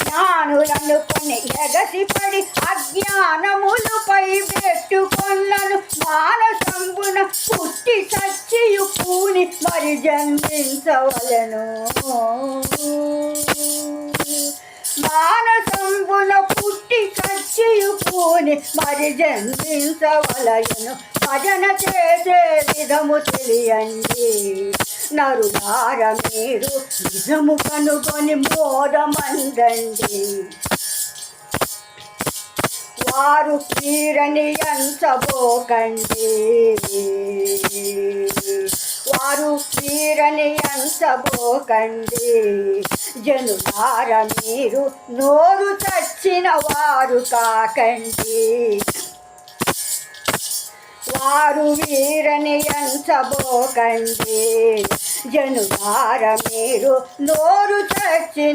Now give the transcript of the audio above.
జ్ఞానులనుకొని ఎగసిపడి అజ్ఞానములపై పెట్టుకొన్నను మానసంబున పుట్టి చచ్చియు పూని మరి జన్మించవలను. మానసంబున పుట్టి చచ్చియు పూని మరి జన్మించవలయను భజన చేసే విధము తెలియండి. నరులార మీరు నిజము కనుగొని మోరమందండి. వారు కీరని అంచబోకండి. వారు కీరని అంచబోకండి. జనులార మీరు నోరు చచ్చిన వారు కాకండి. వారు వీరని ఎంచబోకండి. జనుగార మీరు నోరు చచ్చిన